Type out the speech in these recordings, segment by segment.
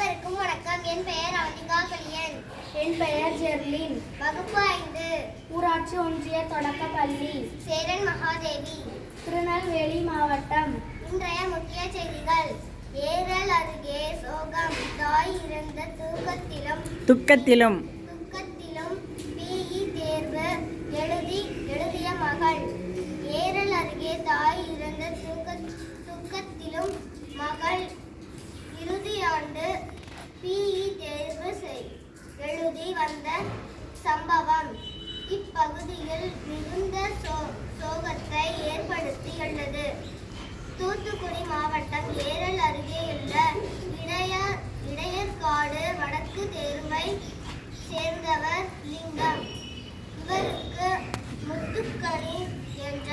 அனைவருக்கும் வணக்கம். என் பெயர் அவதிகா கலியன் என் பெயர் ஜெர்லின். வகுப்பு ஐந்து. ஊராட்சி ஒன்றிய தொடக்கப்பள்ளி. சேரன் மகாதேவி. திருநெல்வேலி மாவட்டம். இன்றைய முக்கிய செய்திகள். ஏரல் அருகே சோகம். தாய் இறந்த தூக்கத்திலும். துக்கத்திலும். துக்கத்திலும் பிஇ தேர்வு. எழுதி எழுதிய மகள். ஏரல் அருகே தாய் இறந்த தூக்க துக்கத்திலும் மகள் ஆண்டு பிஇ தேர்வு எழுதி வந்த சம்பவம். இப்பகுதியில் மிகுந்த சோ சோகத்தை ஏற்படுத்தியுள்ளது தூத்துக்குடி மாவட்டம் ஏரல் அருகேயுள்ள இணைய இடையர்காடு வடக்கு தேர்வை சேர்ந்தவர் லிங்கம். இவருக்கு முத்துக்கணி என்ற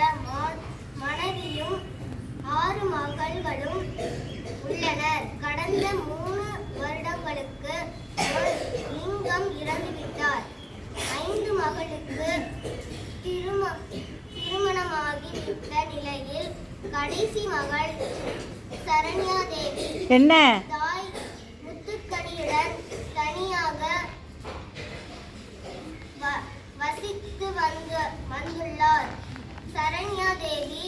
மனைவியும் ஆறு மகள்களும் உள்ளனர். கடந்த மூணு வருடங்களுக்கு லிங்கம் இறந்துவிட்டார். ஐந்து மகளுக்கு திரும திருமணமாகிவிட்ட நிலையில் கடைசி மகள் சரண்யா தேவி என்ன? தாய் முத்துக்கனியுடன் தனியாக வசித்து வந்து வந்துள்ளார். சரண்யா தேவி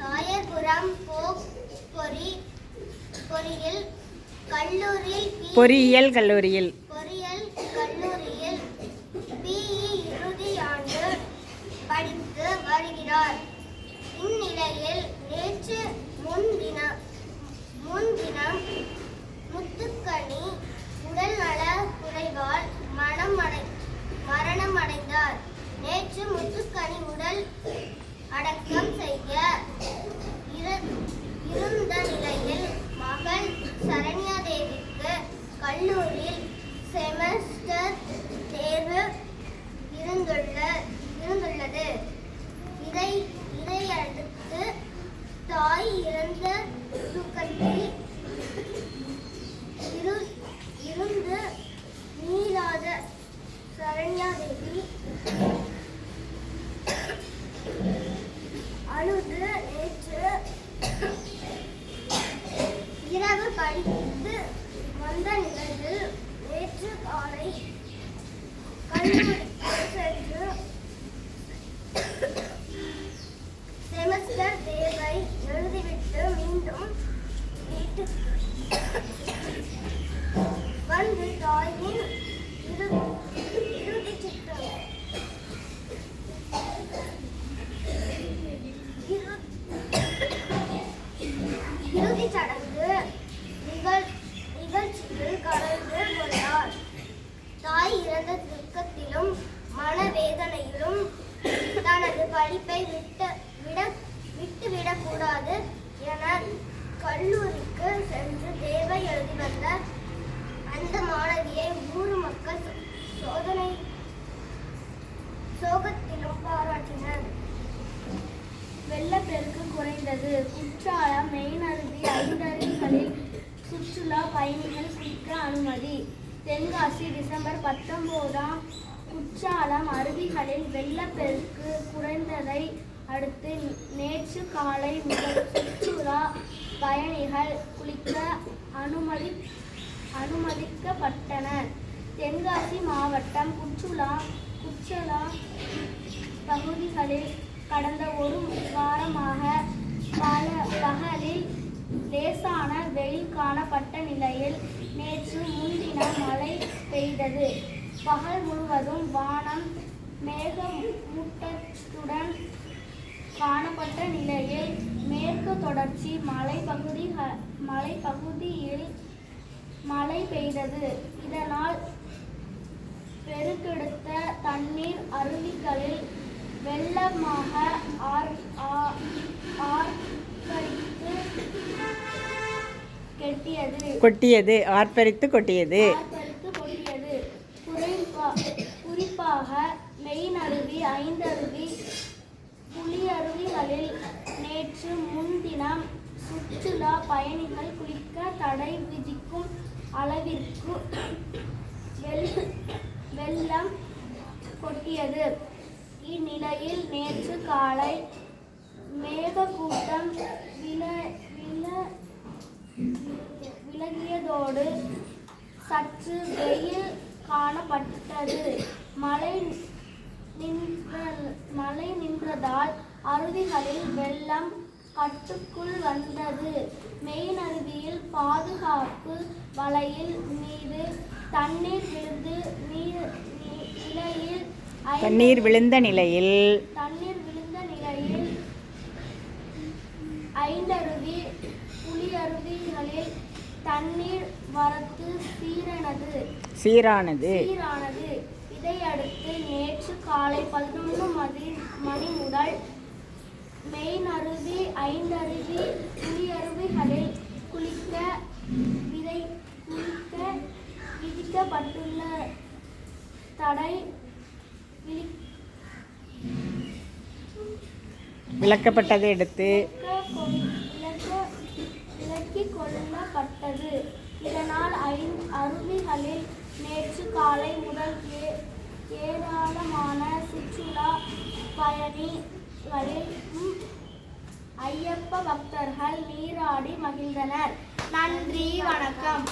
போக் பொறி பொறியில் கல்லூரியில் பொறியியல் கல்லூரியில். பொறியியல் கல்லூரியில் பிஇ இறுதி ஆண்டு படித்து வருகிறார். இந்நிலையில் நேற்று முன்தினம் முன்தினம் முத்துக்கனி உடல்நல குறைவால் மனமடை மரணமடைந்தார். நேற்று முத்துக்கனி உடல் அடக்கம் செய்ய இரு- இருந்த நிலையில் மகள் சரண்யா தேவிக்கு கல்லூரியில் செமஸ்டர் தேர்வு இருந்துள்ள இருந்துள்ளது இதை இதையடுத்து தாய் இறந்த துக்கத்தில் இரு இருந்து மீளாத சரண்யா தேவி அழுது நேற்று இரவு படித்து வந்த நிலையில் நேற்று காலை கல்லூரிக்கு இறுதிச் சடங்கு நிகழ் நிகழ்ச்சியில் கலந்து கொண்டார். தாய் இறந்த துக்கத்திலும் மனவேதனையிலும் தனது படிப்பை விட்டு விட விட்டுவிடக்கூடாது என கல்லூரிக்கு சென்று தேவை எழுதி வந்த அந்த மாணவியை ஊர் மக்கள் சோதனை சோகத்திலும் பாராட்டினர். வெள்ளப்பெருக்கு குறைந்தது. குற்றாலம் சுற்றுலா பயணிகள் குளிக்க அனுமதி. தென்காசி டிசம்பர் பத்தொன்பதாம் குற்றாலம் அருவிகளில் வெள்ளப்பெருக்கு குறைந்ததை அடுத்து நேற்று காலை முதல் சுற்றுலா பயணிகள் குளிக்க அனுமதி அனுமதிக்கப்பட்டனர். தென்காசி மாவட்டம் குற்றுலா குற்றலா பகுதிகளில் கடந்த ஒரு வாரமாக காணப்பட்ட நிலையில் நேற்று முன்தினம் மழை பெய்தது. பகல் முழுவதும் வானம் மேகமூட்டத்துடன் காணப்பட்ட நிலையில் மேற்கு தொடர்ச்சி மலைப்பகுதி மலைப்பகுதியில் மழை பெய்தது. இதனால் பெருக்கெடுத்த தண்ணீர் அருவிகளில் வெள்ளமாக ஆர் ஆ- ஆர்ப்பரித்து கெட்டியது. கொட்டியது ஆர்ப்பரித்து கொட்டியது. ஆர்ப்பரித்து கொட்டியது. குறிப்பா- குறிப்பாக மெயின் அருவி ஐந்தருவி புலியருவிகளில் நேற்று முன்தினம் சுற்றுலா பயணிகள் குளிக்க தடை விதிக்கும் அளவிற்கு வெள்- வெள்ளம் கொட்டியது. இந்நிலையில் நேற்று காலை மேகக்கூட்டம் வில விலகியதோடு சற்று வெயில் காணப்பட்டது. மழை நின்ற மழை நின்றதால் அருவிகளில் வெள்ளம் கட்டுக்குள் வந்தது. மெயின் அருவியில் பாதுகாப்பு வலையில் மீது தண்ணீர் விழுந்து நீர் நிலையில் தண்ணீர் விழுந்த நிலையில் தண்ணீர் விழுந்த நிலையில் ஐந்தருவி புலியருவிகளில் தண்ணீர் வரத்து சீரானது. சீரானது. சீரானது. இதையடுத்து நேற்று காலை பதினொன்று மணி மணி முதல் மெயின் அருவி ஐந்தருவி புலியருவிகளில் குளிக்க விதை குளிக்க விதிக்கப்பட்டுள்ள தடை விளக்கப்பட்டதை எடுத்து விலக்கிக் கொள்ளப்பட்டது. இதனால் அருவிகளில் நேற்று காலை முதல் ஏ- ஏராளமான சுற்றுலா பயணிகளிலும் ஐயப்ப பக்தர்கள் நீராடி மகிழ்ந்தனர். நன்றி வணக்கம்.